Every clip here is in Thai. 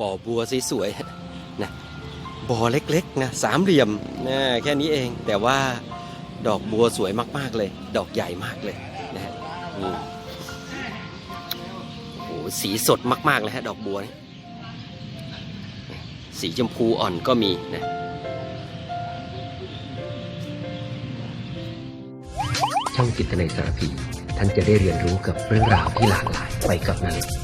บ่อบัวสวยๆนะบ่อเล็กๆนะสามเหลี่ยมนะแค่นี้เองแต่ว่าดอกบัวสวยมากๆเลย ดอกใหญ่มากเลยนะฮะนี่โอ้โหสีสดมากๆเลยฮะดอกบัวนี่สีชมพูอ่อนก็มีนะช่องจิตในสารพีท่านจะได้เรียนรู้กับเรื่องราวที่หลากหลายไปกับนาเล็ก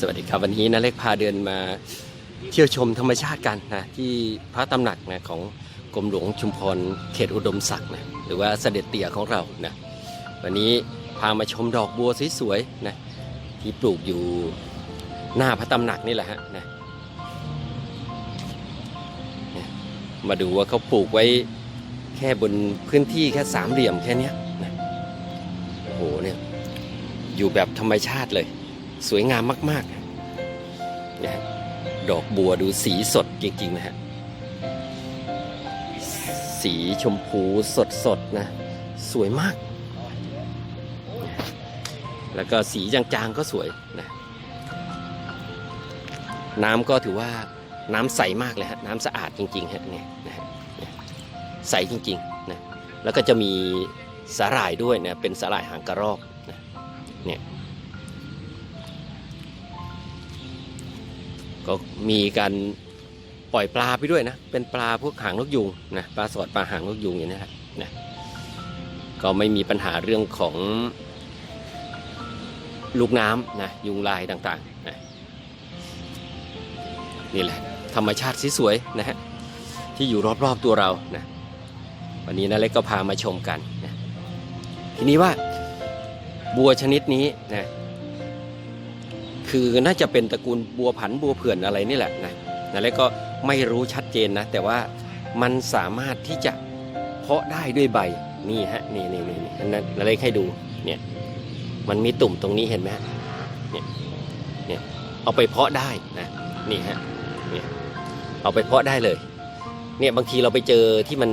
สวัสดีครับวันนี้นะเล็กพาเดินมาเที่ยวชมธรรมชาติกันนะที่พระตำหนักนะของกรมหลวงชุมพรเขตอุดมศักดิ์นะหรือว่าเสด็จเตี่ยของเรานะวันนี้พามาชมดอกบัวสวยๆนะที่ปลูกอยู่หน้าพระตำหนักนี่แหละฮะนะมาดูว่าเขาปลูกไว้แค่บนพื้นที่แค่สามเหลี่ยมแค่นี้นะโอ้โหเนี่ยอยู่แบบธรรมชาติเลย สวยงามมากๆนะฮะดอกบัวดูสีสดจริงๆนะฮะสีชมพูสดๆนะ สวยมาก แล้วก็สีจางๆก็สวยนะน้ำก็ถือว่าน้ำใสมากเลยฮะน้ำสะอาดจริงๆฮะเนี่ยนะฮะใสจริงๆนะแล้วก็จะมีสาหร่ายด้วยนะเป็นสาหร่ายหางกระรอกนะเนี่ย ก็มีการปล่อยปลาไปด้วยนะ เป็นปลาพวกหางนกยูงนะปลาสอดปลาหางนกยูงอย่างนี้นะครับนะก็ไม่มีปัญหาเรื่องของลูกน้ำนะยุงลายต่างๆนะนี่แหละ ธรรมชาติสวยๆนะฮะที่อยู่รอบๆตัวเรานะวันนี้นะเล็กก็พามาชมกันนะทีนี้ว่าบัวชนิดนี้นะ คือน่าจะเป็นตระกูลบัวผันบัวเผื่อนอะไรนี่แหละนะนั่นแหละก็ไม่รู้ชัดเจนนะ แต่ว่ามันสามารถที่จะเพาะได้ด้วยใบนี่ฮะนี่นี่นี่นี่นั่นนั่นเลยให้ดูเนี่ยมันมีตุ่มตรงนี้เห็นไหมฮะเนี่ยเนี่ยเอาไปเพาะได้นะนี่ฮะเนี่ยเอาไปเพาะได้เลยเนี่ยบางทีเราไปเจอที่มัน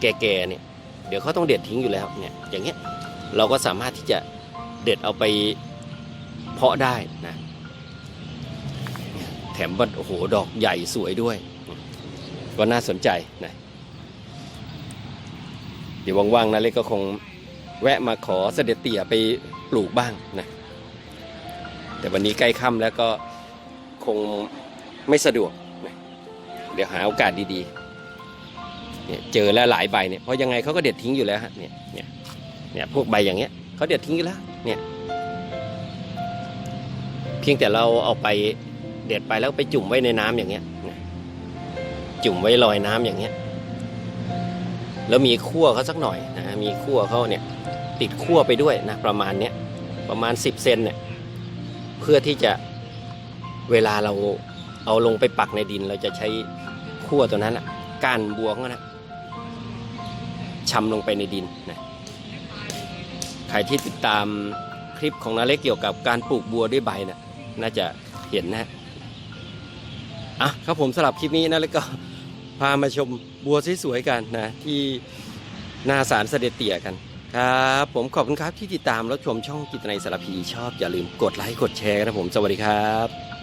แก่ๆเนี่ยเดี๋ยวเขาต้องเด็ดทิ้งอยู่แล้วเนี่ยอย่างเงี้ยเราก็สามารถที่จะเด็ดเอาไปเพาะได้นะ มว่าโอ้โห ดอกใหญ่สวยด้วย ก็น่าสนใจนะเดี๋ยวว่างๆนะเล็กก็คงแวะมาขอเสด็จเตี่ยไปปลูกบ้างนะแต่วันนี้ใกล้ค่ำแล้วก็คงไม่สะดวกนะเดี๋ยวหาโอกาสดีๆเนี่ยเจอแล้วหลายใบเนี่ยเพราะยังไงเขาก็เด็ดทิ้งอยู่แล้วฮะเนี่ยเนี่ยเนี่ยพวกใบอย่างเงี้ยเขาเด็ดทิ้งอยู่แล้วเนี่ยเพียงแต่เราเอาไป เด็ดไปแล้วไปจุ่มไว้ในน้ำอย่างเงี้ยจุ่มไว้ลอยน้ำอย่างเงี้ย แล้วมีขั้วเขาสักหน่อยนะมีขั้วเขาเนี่ย ติดขั้วไปด้วยนะประมาณเนี้ยประมาณ 10เซนเนี่ยเพื่อที่จะเวลาเราเอาลงไปปักในดิน เราจะใช้ขั้วตัวนั้นอะก้านบัวของนะชำลงไปในดินนะใครที่ติดตามคลิปของนาเล็กเกี่ยวกับการปลูกบัวด้วยใบนะ่ะน่าจะเห็นนะ อะครับผมสำหรับคลิปนี้นะแล้วก็พามาชมบัวสวยๆกันนะที่นาสารเสด็จเตี่ยกันครับผมขอบคุณครับที่ติดตามรับชมช่องกิตในยสารพีชอบอย่าลืมกดไลค์กดแชร์นะผมสวัสดีครับ